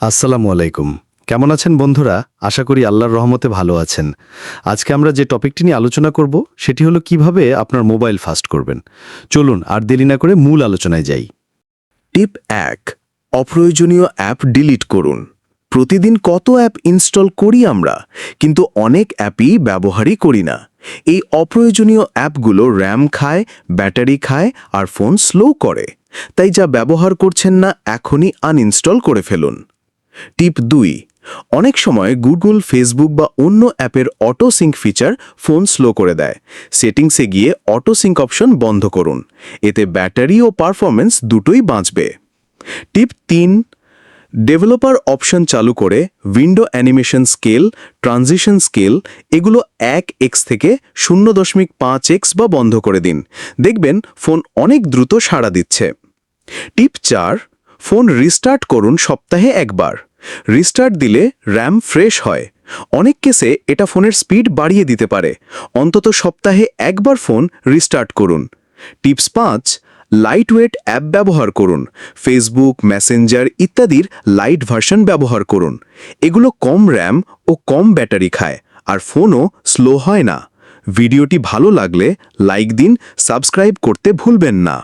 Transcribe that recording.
আসসালামু আলাইকুম। কেমন আছেন বন্ধুরা? আশা করি আল্লাহর রহমতে ভালো আছেন। আজকে আমরা যে টপিকটি নিয়ে আলোচনা করব, সেটি হলো কীভাবে আপনার মোবাইল ফাস্ট করবেন। চলুন, আর দেরি না করে মূল আলোচনায় যাই। টিপ এক, অপ্রয়োজনীয় অ্যাপ ডিলিট করুন। প্রতিদিন কত অ্যাপ ইনস্টল করি আমরা, কিন্তু অনেক অ্যাপই ব্যবহারই করি না। এই অপ্রয়োজনীয় অ্যাপগুলো র্যাম খায়, ব্যাটারি খায়, আর ফোন স্লো করে। তাই যা ব্যবহার করছেন না, এখনই আনইনস্টল করে ফেলুন। টিপ দুই, অনেক সময় গুগল, ফেসবুক বা অন্য অ্যাপের auto sync feature phone slow করে দেয়। সেটিংসে গিয়ে অটো সিঙ্ক অপশন বন্ধ করুন। এতে ব্যাটারি ও পারফরমেন্স দুটোই বাঁচবে। টিপ তিন, ডেভেলপার অপশন চালু করে window animation scale, transition scale এগুলো এক এক্স থেকে শূন্য দশমিক পাঁচ এক্স বা বন্ধ করে দিন। দেখবেন ফোন অনেক দ্রুত সাড়া দিচ্ছে। টিপ চার, ফোন রিস্টার্ট করুন সপ্তাহে একবার। রিস্টার্ট দিলে র্যাম ফ্রেশ হয়। অনেক কেসে এটা ফোনের স্পিড বাড়িয়ে দিতে পারে। অন্তত সপ্তাহে একবার ফোন রিস্টার্ট করুন। টিপস পাঁচ লাইটওয়েট অ্যাপ ব্যবহার করুন। ফেসবুক মেসেঞ্জার ইত্যাদির লাইট ভার্সন ব্যবহার করুন। এগুলো কম র্যাম ও কম ব্যাটারি খায়, আর ফোনও স্লো হয় না। ভিডিওটি ভালো লাগলে লাইক দিন সাবস্ক্রাইব করতে ভুলবেন না।